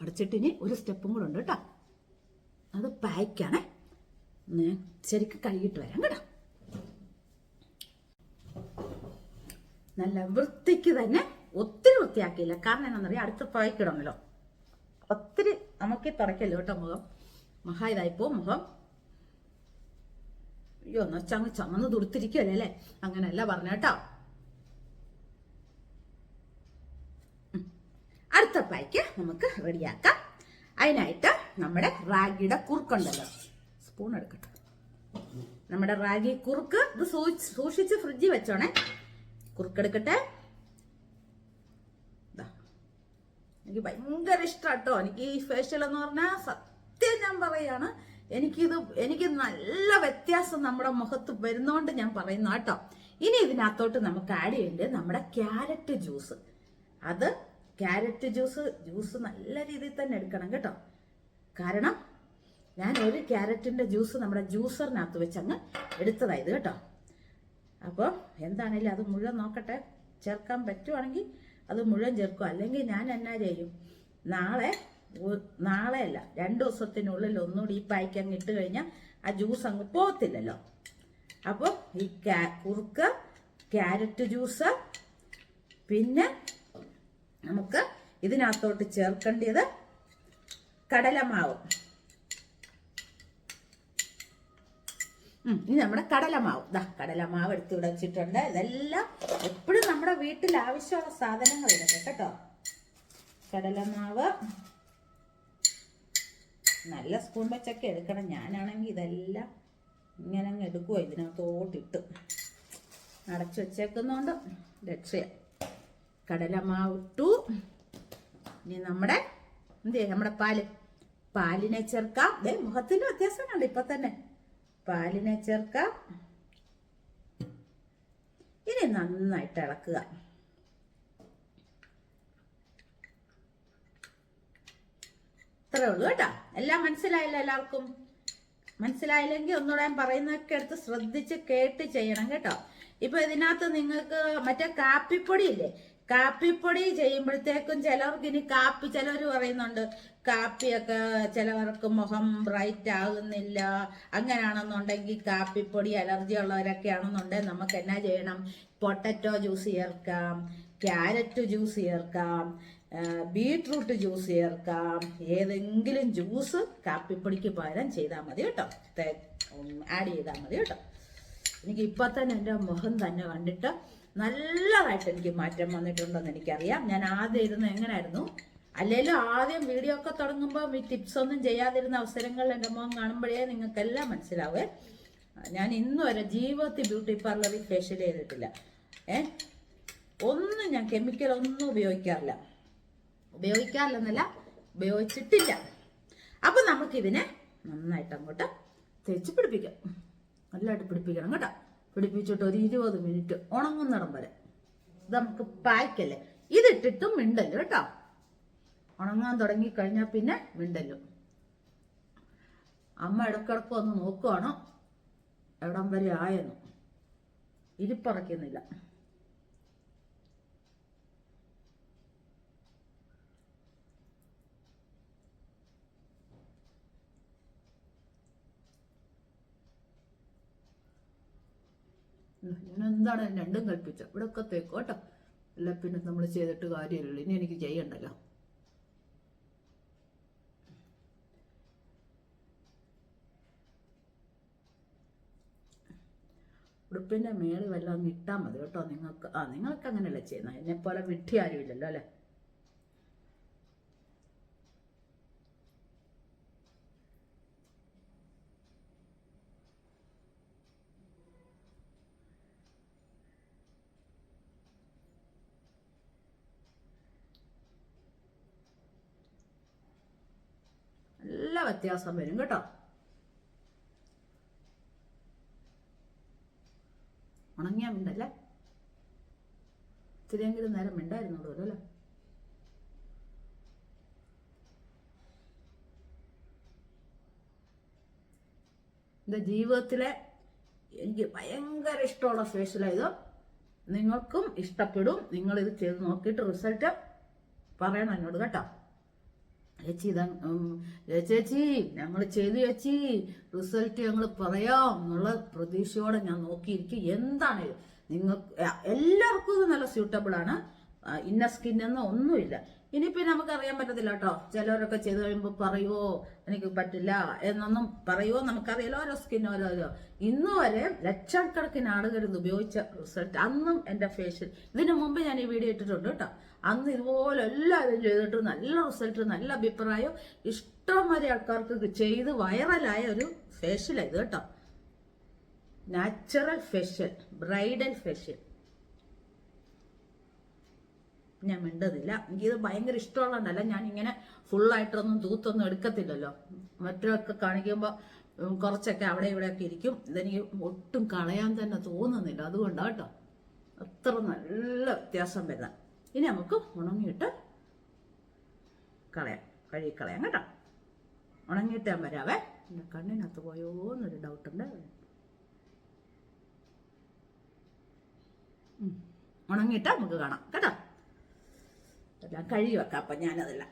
തുടച്ചിട്ട് ഇനി ഒരു സ്റ്റെപ്പും കൂടെ ഉണ്ട് കേട്ടോ. അത് പായ്ക്കാണേ. ഞാൻ ശരിക്കും കഴുകിയിട്ട് വരാം കേട്ടോ. നല്ല വൃത്തിക്ക് തന്നെ ഒത്തിരി വൃത്തിയാക്കിയില്ല. കാരണം എന്താണെന്നറിയാം അടുത്ത പായ്ക്കിടണല്ലോ ഒത്തിരി നമുക്ക് തുടക്കല്ലോ കേട്ടോ മുഖം? മഹാ ഇതായിപ്പോ മുഖം. അയ്യോ എന്നാ ചമന്ന് തുടുത്തിരിക്കുമല്ലേ അല്ലേ? അങ്ങനെയല്ല പറഞ്ഞ കേട്ടോ. അടുത്ത പായ്ക്ക് നമുക്ക് റെഡിയാക്കാം. അതിനായിട്ട് നമ്മുടെ റാഗിയുടെ കുറുക്കുണ്ടല്ലോ. സ്പൂൺ എടുക്കട്ടെ. നമ്മുടെ റാഗി കുറുക്ക് ഇത് സൂക്ഷിച്ച് ഫ്രിഡ്ജിൽ വെച്ചോണേ. കുറുക്കെടുക്കട്ടെ. എനിക്ക് ഭയങ്കര ഇഷ്ടാട്ടോ. എനിക്ക് ഈ ഫേഷ്യൽ എന്ന് പറഞ്ഞാൽ സത്യം ഞാൻ പറയാണ്. എനിക്കിത് എനിക്ക് നല്ല വ്യത്യാസം നമ്മുടെ മുഖത്ത് വരുന്നോണ്ട് ഞാൻ പറയുന്നു കേട്ടോ. ഇനി ഇതിനകത്തോട്ട് നമുക്ക് ആഡ് ചെയ്യേണ്ടത് നമ്മുടെ ക്യാരറ്റ് ജ്യൂസ് അത് ക്യാരറ്റ് ജ്യൂസ് ജ്യൂസ് നല്ല രീതിയിൽ തന്നെ എടുക്കണം കേട്ടോ. കാരണം ഞാൻ ഒരു ക്യാരറ്റിന്റെ ജ്യൂസ് നമ്മുടെ ജ്യൂസറിനകത്ത് വെച്ച് അങ്ങ് എടുത്തതായത് കേട്ടോ. അപ്പോൾ എന്താണേലും അത് മുഴുവൻ നോക്കട്ടെ. ചേർക്കാൻ പറ്റുവാണെങ്കിൽ അത് മുഴുവൻ ചേർക്കും അല്ലെങ്കിൽ ഞാൻ എന്നാ ചെയ്യും? നാളെ നാളെ അല്ല രണ്ട് ദിവസത്തിനുള്ളിൽ ഒന്നുകൂടി ഈ പായ്ക്ക് അങ്ങ് ഇട്ട് കഴിഞ്ഞാൽ ആ ജ്യൂസ് അങ്ങ് പോകത്തില്ലല്ലോ. അപ്പോൾ ഈ കുറുക്ക് ക്യാരറ്റ് ജ്യൂസ് പിന്നെ നമുക്ക് ഇതിനകത്തോട്ട് ചേർക്കേണ്ടത് കടലമാവ്. ഇനി നമ്മുടെ കടലമാവ്. ദാ കടലമാവ് എടുത്ത് ഇവിടെ വെച്ചിട്ടുണ്ട്. ഇതെല്ലാം എപ്പോഴും നമ്മുടെ വീട്ടിൽ ആവശ്യമുള്ള സാധനങ്ങൾ ഇതൊക്കെ കേട്ടോ. കടലമാവ്. നല്ല സ്പൂൺ വെച്ചൊക്കെ എടുക്കണം. ഞാനാണെങ്കിൽ ഇതെല്ലാം ഇങ്ങനെ അങ്ങ് എടുക്കുമോ ഇതിനകത്തോട്ടിട്ട് അടച്ചു വെച്ചേക്കുന്നോണ്ട് രക്ഷയ. കടലമാവ് ഇട്ടു. ഇനി നമ്മുടെ എന്തേ നമ്മുടെ പാൽ. പാലിനെ ചേർക്കാം. ദേ മുഖത്തിന്റെ വ്യത്യാസം കണ്ട് ഇപ്പൊ തന്നെ. പാലിനെ ചേർക്കാം. ഇനി നന്നായിട്ട് ഇളക്കുക. അത്രേ ഉള്ളൂ കേട്ടോ. എല്ലാം മനസ്സിലായില്ല എല്ലാവർക്കും? മനസ്സിലായില്ലെങ്കിൽ ഒന്നുകൂടെ ഞാൻ പറയുന്നതൊക്കെ എടുത്ത് ശ്രദ്ധിച്ച് കേട്ട് ചെയ്യണം കേട്ടോ. ഇപ്പൊ ഇതിനകത്ത് നിങ്ങൾക്ക് മറ്റേ കാപ്പിപ്പൊടി ഇല്ലേ? കാപ്പിപ്പൊടി ചെയ്യുമ്പോഴത്തേക്കും ചിലർക്ക് ഇനി കാപ്പി ചിലർ പറയുന്നുണ്ട് കാപ്പിയൊക്കെ ചിലവർക്ക് മുഖം ബ്രൈറ്റ് ആകുന്നില്ല അങ്ങനെയാണെന്നുണ്ടെങ്കിൽ കാപ്പിപ്പൊടി അലർജി ഉള്ളവരൊക്കെ ആണെന്നുണ്ടെങ്കിൽ നമുക്ക് എന്നാ ചെയ്യണം? പൊട്ടറ്റോ ജ്യൂസ് ചേർക്കാം ക്യാരറ്റ് ജ്യൂസ് ചേർക്കാം ബീട്രൂട്ട് ജ്യൂസ് ചേർക്കാം. ഏതെങ്കിലും ജ്യൂസ് കാപ്പിപ്പൊടിക്ക് പകരം ചെയ്താൽ മതി കേട്ടോ. ആഡ് ചെയ്താൽ മതി കേട്ടോ. എനിക്ക് ഇപ്പം തന്നെ എന്റെ മുഖം തന്നെ കണ്ടിട്ട് നല്ലതായിട്ട് എനിക്ക് മാറ്റം വന്നിട്ടുണ്ടെന്ന് എനിക്കറിയാം. ഞാൻ ആദ്യം ഇരുന്ന് എങ്ങനെയായിരുന്നു അല്ലെങ്കിലും ആദ്യം വീഡിയോ ഒക്കെ തുടങ്ങുമ്പോൾ ഈ ടിപ്സ് ഒന്നും ചെയ്യാതിരുന്ന അവസരങ്ങൾ എന്റെ മുഖം കാണുമ്പോഴേ നിങ്ങൾക്കെല്ലാം മനസ്സിലാവേ. ഞാൻ ഇന്നും വരെ ജീവിതത്തിൽ ബ്യൂട്ടി പാർലറിൽ ഫേഷ്യൽ ചെയ്തിട്ടില്ല. ഏ? ഒന്നും ഞാൻ കെമിക്കൽ ഒന്നും ഉപയോഗിക്കാറില്ല. ഉപയോഗിക്കാറില്ലെന്നല്ല ഉപയോഗിച്ചിട്ടില്ല. അപ്പൊ നമുക്കിതിനെ നന്നായിട്ട് അങ്ങോട്ട് തേച്ച് പിടിപ്പിക്കാം. നല്ലതായിട്ട് പിടിപ്പിക്കണം കേട്ടോ. പിടിപ്പിച്ചിട്ട് ഒരു ഇരുപത് മിനിറ്റ് ഉണങ്ങുന്നിടം വരെ. ഇത് നമുക്ക് പായ്ക്കല്ലേ? ഇതിട്ടിട്ടും മിണ്ടല്ലോ കേട്ടോ? ഉണങ്ങാൻ തുടങ്ങി കഴിഞ്ഞാൽ പിന്നെ വിണ്ടല്ലോ അമ്മ ഇടക്കിടക്ക് ഒന്ന് നോക്കുവാണ്? എവിടം വരെ ആയെന്ന്? ഇരിപ്പറയ്ക്കുന്നില്ല. എന്താണ് രണ്ടും കൽപ്പിച്ചത്? ഇവിടെ ഒക്കെ തേക്കും കേട്ടോ. അല്ല പിന്നെ നമ്മൾ ചെയ്തിട്ട് കാര്യമില്ലല്ലോ. ഇനി എനിക്ക് ചെയ്യണ്ടല്ലോ. ഉടുപ്പിന്റെ മേളിൽ വല്ലതും അങ്ങ് ഇട്ടാൽ മതി കേട്ടോ നിങ്ങൾക്ക്. ആ നിങ്ങൾക്ക് അങ്ങനെയല്ലേ ചെയ്യുന്നത് എന്നെ പോലെ വിട്ടി ആരുമില്ലല്ലോ അല്ലേ? നല്ല വ്യത്യാസം വരും കേട്ടോ. ഉണങ്ങിയാ മിണ്ടല്ലേ? ഇത്തിരിയെങ്കിലും നേരം മിണ്ടായിരുന്നുള്ളൂ അല്ലേ എന്റെ ജീവിതത്തിലെ എനിക്ക് ഭയങ്കര ഇഷ്ടമുള്ള ഫേഷ്യലായത് നിങ്ങൾക്കും ഇഷ്ടപ്പെടും. നിങ്ങൾ ഇത് ചെയ്ത് നോക്കിയിട്ട് റിസൾട്ട് പറയണം എന്നോട് കേട്ടോ. ചേച്ചി ഇതാ ചേച്ചി ഞങ്ങൾ ചെയ്തു ചേച്ചി. റിസൾട്ട് ഞങ്ങൾ പറയാം എന്നുള്ള പ്രതീക്ഷയോടെ ഞാൻ നോക്കിയിരിക്കും. എന്താണ് നിങ്ങൾക്ക് എല്ലാവർക്കും ഇത് നല്ല സ്യൂട്ടബിൾ ആണ് ഇന്ന സ്കിന്നൊന്നും എന്നോ ഒന്നുമില്ല ഇനിയിപ്പോ നമുക്ക് അറിയാൻ പറ്റത്തില്ല കേട്ടോ. ചിലവരൊക്കെ ചെയ്ത് കഴിയുമ്പോൾ പറയുമോ എനിക്ക് പറ്റില്ല എന്നൊന്നും പറയുമോ നമുക്കറിയാലോ ഓരോ സ്കിൻ ഓരോ ഇന്ന് വരെ ലക്ഷക്കണക്കിന് ആളുകൾ ഇത് ഉപയോഗിച്ച റിസൾട്ട് അന്നും എന്റെ ഫേഷ്യൽ ഇതിനു മുമ്പ് ഞാൻ ഈ വീഡിയോ ഇട്ടിട്ടുണ്ട് കേട്ടോ. അന്ന് ഇതുപോലെ എല്ലാവരും ചെയ്തിട്ട് നല്ല റിസൾട്ട് നല്ല അഭിപ്രായം. ഇഷ്ടംമാതിരി ആൾക്കാർക്ക് ചെയ്ത് വൈറലായ ഒരു ഫേഷ്യലാണ് ഇത് കേട്ടോ. Natural facial bridal facial. ഞാൻ മിണ്ടതില്ല. എനിക്കിത് ഭയങ്കര ഇഷ്ടമുള്ളതല്ല ഞാൻ ഇങ്ങനെ ഫുള്ളായിട്ടൊന്നും തൂത്തൊന്നും എടുക്കത്തില്ലല്ലോ. മറ്റൊക്കെ കാണിക്കുമ്പോൾ കുറച്ചൊക്കെ അവിടെ ഇവിടെയൊക്കെ ഇരിക്കും. ഇതെനിക്ക് ഒട്ടും കളയാൻ തന്നെ തോന്നുന്നില്ല. അതുകൊണ്ടാണ് കേട്ടോ അത്ര നല്ല വ്യത്യാസം വരുന്ന. ഇനി നമുക്ക് ഉണങ്ങിയിട്ട് കളയാം. കഴുകി കളയാം കേട്ടോ. ഉണങ്ങിയിട്ട് ഞാൻ വരാവേ. എന്റെ കണ്ണിനകത്ത് പോയോ എന്നൊരു ഡൗട്ടുണ്ട്. ഉണങ്ങിയിട്ട് നമുക്ക് കാണാം. കേട്ടോ. എല്ലാം കഴുകി വെക്കാം അപ്പം ഞാനതെല്ലാം.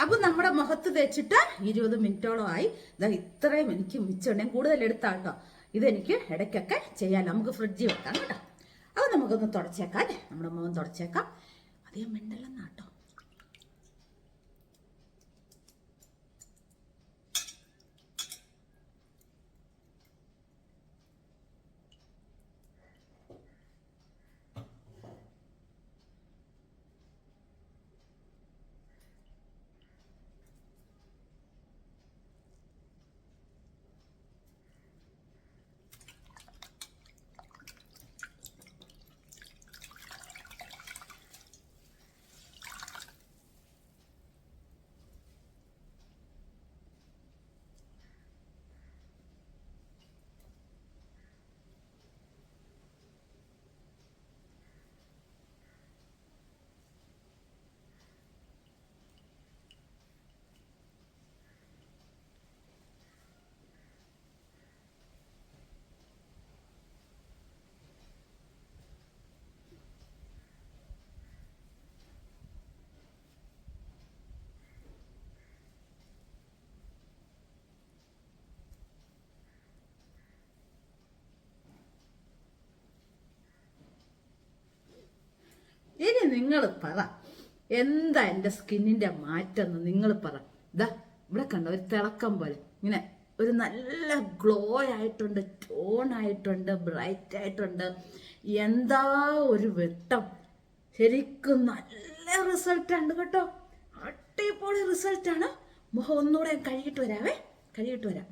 അപ്പൊ നമ്മുടെ മുഖത്ത് തേച്ചിട്ട് ഇരുപത് മിനിറ്റോളം ആയി. ഇതാ ഇത്രയും എനിക്ക് മിച്ചമുണ്ടെങ്കിൽ കൂടുതൽ എടുത്താൽ ഇതെനിക്ക് ഇടയ്ക്കൊക്കെ ചെയ്യാൻ നമുക്ക് ഫ്രിഡ്ജിൽ വെക്കാം കേട്ടോ. അത് നമുക്കൊന്ന് തുടച്ചേക്കാം നമ്മുടെ മുഖം തുടച്ചേക്കാം. അധികം മിണ്ടല്ലെന്നാട്ടോ ഇനി നിങ്ങൾ പറ. എന്താ എന്റെ സ്കിന്നിന്റെ മാറ്റം എന്ന് നിങ്ങൾ പറ. ഇതാ ഇവിടെ കണ്ട ഒരു തിളക്കം പോലെ. ഇങ്ങനെ ഒരു നല്ല ഗ്ലോ ആയിട്ടുണ്ട് ടോൺ ആയിട്ടുണ്ട് ബ്രൈറ്റ് ആയിട്ടുണ്ട്. എന്താ ഒരു വെട്ടം. ശരിക്കും നല്ല റിസൾട്ടാണ് കേട്ടോ. അടിപൊളി റിസൾട്ടാണ്. മുഖം ഒന്നുകൂടെ കഴുകിയിട്ട് വരാവേ. കഴുകിയിട്ട് വരാം.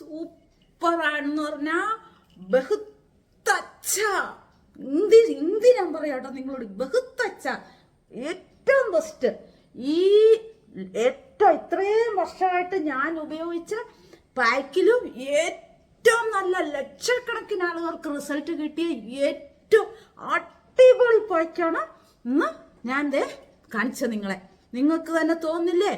സൂപ്പറാണെന്ന് പറഞ്ഞാ ബഹുത്തച്ച. ഹിന്ദി ഹിന്ദി ഞാൻ പറയാട്ടോ നിങ്ങളോട്. ബഹുത്തച്ച. ഏറ്റവും ബെസ്റ്റ് ഈ ഏറ്റവും ഇത്രയും വർഷമായിട്ട് ഞാൻ ഉപയോഗിച്ച പാക്കിലും ഏറ്റവും നല്ല ലക്ഷക്കണക്കിന് ആളുകൾക്ക് റിസൾട്ട് കിട്ടിയ ഏറ്റവും അടിപൊളി പാക്കാണ് ഇന്ന് ഞാൻ ദേ കാണിച്ചത് നിങ്ങളെ. നിങ്ങൾക്ക് തന്നെ തോന്നില്ലേ?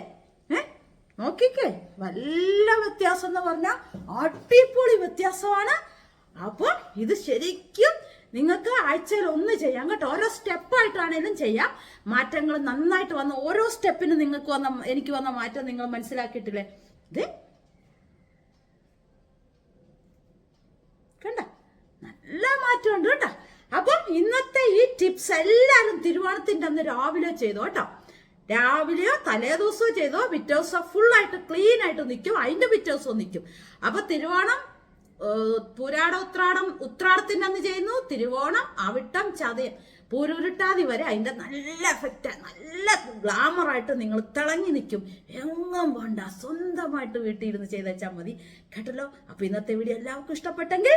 നോക്കിക്കേ വല്ല വ്യത്യാസം എന്ന് പറഞ്ഞാൽ അടിപൊളി വ്യത്യാസമാണ്. അപ്പൊ ഇത് ശരിക്കും നിങ്ങൾക്ക് ആഴ്ചയിൽ ഒന്ന് ചെയ്യാം കേട്ടോ. ഓരോ സ്റ്റെപ്പായിട്ടാണേലും ചെയ്യാം. മാറ്റങ്ങൾ നന്നായിട്ട് വന്ന ഓരോ സ്റ്റെപ്പിനും നിങ്ങൾക്ക് വന്ന എനിക്ക് വന്ന മാറ്റം നിങ്ങൾ മനസ്സിലാക്കിയിട്ടില്ലേ? ഇത് കണ്ട? നല്ല മാറ്റമുണ്ട് കേട്ടോ. അപ്പം ഇന്നത്തെ ഈ ടിപ്സ് എല്ലാവരും തിരുവോണത്തിന്റെ അന്ന് രാവിലെ ചെയ്തോ കേട്ടോ. രാവിലെയോ തലേ ദിവസമോ ചെയ്തോ പിറ്റേ ദിവസം ഫുൾ ആയിട്ട് ക്ലീൻ ആയിട്ട് നിൽക്കും അതിന്റെ പിറ്റേ ദിവസവും നിൽക്കും അപ്പൊ തിരുവോണം പുരാട ഉത്രാടം ഉത്രാടത്തിന്റെ അന്ന് ചെയ്യുന്നു. തിരുവോണം അവിട്ടം ചതയം. പൂരുരുട്ടാതി വരെ അതിന്റെ നല്ല എഫക്റ്റ് നല്ല ഗ്ലാമറായിട്ട് നിങ്ങൾ തിളങ്ങി നിൽക്കും. എങ്ങും വേണ്ട സ്വന്തമായിട്ട് വീട്ടിൽ ഇരുന്ന് ചെയ്ത് വെച്ചാൽ മതി. കേട്ടല്ലോ? അപ്പോൾ ഇന്നത്തെ വീഡിയോ എല്ലാവർക്കും ഇഷ്ടപ്പെട്ടെങ്കിൽ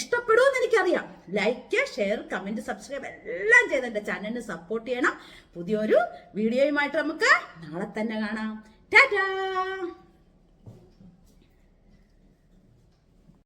ഇഷ്ടപ്പെടുമെന്ന് എനിക്കറിയാം. ലൈക്ക് ഷെയർ കമന്റ് സബ്സ്ക്രൈബ് എല്ലാം ചെയ്ത് എന്റെ ചാനലിന് സപ്പോർട്ട് ചെയ്യണം. പുതിയൊരു വീഡിയോയുമായിട്ട് നമുക്ക് നാളെ തന്നെ കാണാം. ടാറ്റാ